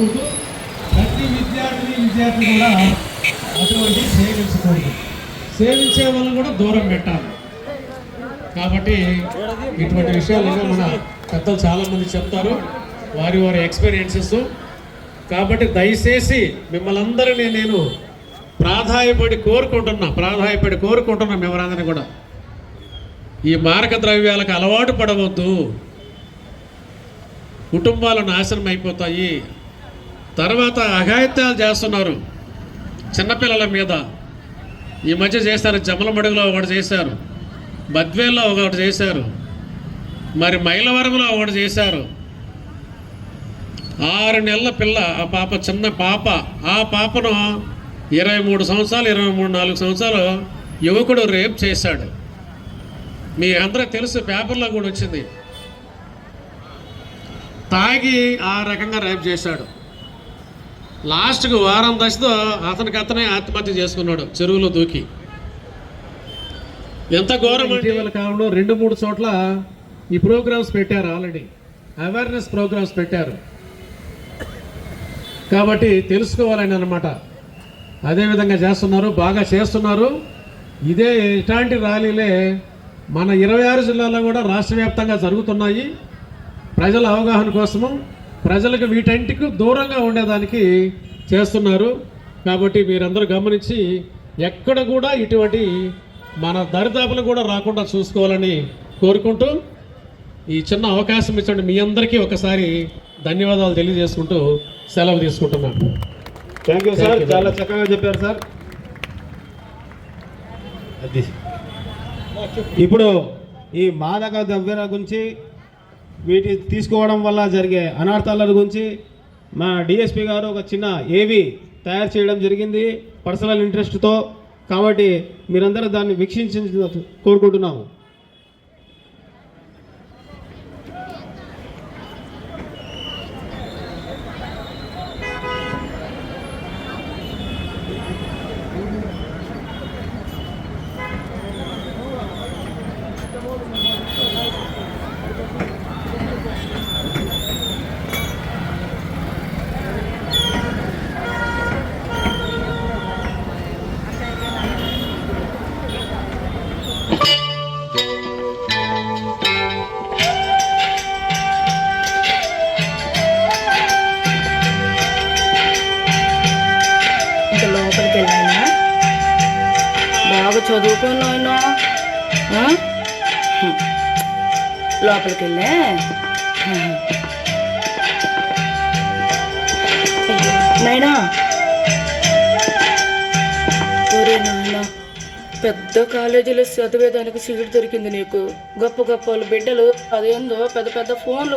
ఉండకూడదు ప్రతి విద్యార్థిని విద్యార్థి కూడా అటువంటి సేవించకూడదు. సేవించే వాళ్ళని కూడా దూరం పెట్టాలి. కాబట్టి ఇటువంటి విషయాలు ఏదో మన పెద్దలు చాలామంది చెప్తారు. వారి వారి ఎక్స్పీరియన్సెస్ కాబట్టి దయచేసి మిమ్మల్ని అందరినీ నేను ప్రాధాయపడి కోరుకుంటున్నా ప్రాధాయపడి కోరుకుంటున్నా మిమ్మల్ని కూడా. ఈ మారక ద్రవ్యాలకు అలవాటు పడవద్దు. కుటుంబాలు నాశనం అయిపోతాయి. తర్వాత అఘాయిత్యాలు చేస్తున్నారు. చిన్నపిల్లల మీద ఈ మధ్య చేశారు. జమలమడుగులో ఒకటి చేశారు. బద్వేల్లో ఒకటి చేశారు. మరి మైలవరంలో ఒకటి చేశారు. ఆరు నెలల పిల్ల ఆ పాప చిన్న పాప. ఆ పాపను ఇరవై మూడు సంవత్సరాలు ఇరవై మూడు నాలుగు సంవత్సరాలు యువకుడు రేప్ చేశాడు. మీ అందరూ తెలుసు పేపర్లో కూడా వచ్చింది. తాగి ఆ రకంగా రేప్ చేశాడు. లాస్ట్కి వారం దశతో అతనికి అతనే ఆత్మహత్య చేసుకున్నాడు చెరువులో దూకి. ఎంత ఘోరం ఇటీవల కాలంలో రెండు మూడు చోట్ల ఈ ప్రోగ్రామ్స్ పెట్టారు ఆల్రెడీ. అవేర్నెస్ ప్రోగ్రామ్స్ పెట్టారు. కాబట్టి తెలుసుకోవాలని అనమాట అదేవిధంగా చేస్తున్నారు బాగా చేస్తున్నారు. ఇదే ఇట్లాంటి ర్యాలీలే మన ఇరవై ఆరు జిల్లాల్లో కూడా రాష్ట్ర వ్యాప్తంగా జరుగుతున్నాయి. ప్రజల అవగాహన కోసము ప్రజలకు వీటంటికి దూరంగా ఉండేదానికి చేస్తున్నారు. కాబట్టి మీరందరూ గమనించి ఎక్కడ కూడా ఇటువంటి మన దరిదాపులు కూడా రాకుండా చూసుకోవాలని కోరుకుంటూ ఈ చిన్న అవకాశం ఇచ్చండి మీ అందరికీ ఒకసారి ధన్యవాదాలు తెలియజేసుకుంటూ సెలవు తీసుకుంటున్నాను. థ్యాంక్ యూ సార్ చాలా చక్కగా చెప్పారు సార్ అది. ఇప్పుడు ఈ మాదక ద్రవ్యాల గురించి వీటి తీసుకోవడం వల్ల జరిగే అనార్థాల గురించి మా డిఎస్పి గారు ఒక చిన్న ఏవి తయారు చేయడం జరిగింది పర్సనల్ ఇంట్రెస్ట్తో కాబట్టి మీరందరూ దాన్ని వీక్షించి కోరుకుంటున్నాము. లోపలికి వెళ్ళానా బాగా చదువుకున్నాను లోపలికి వెళ్ళే? నైనా? ఒరే నాయనా పెద్ద కాలేజీలో చదివేదానికి సీట్ దొరికింది నీకు. గొప్ప గొప్ప వాళ్ళ బిడ్డలు అదేందో పెద్ద పెద్ద ఫోన్లు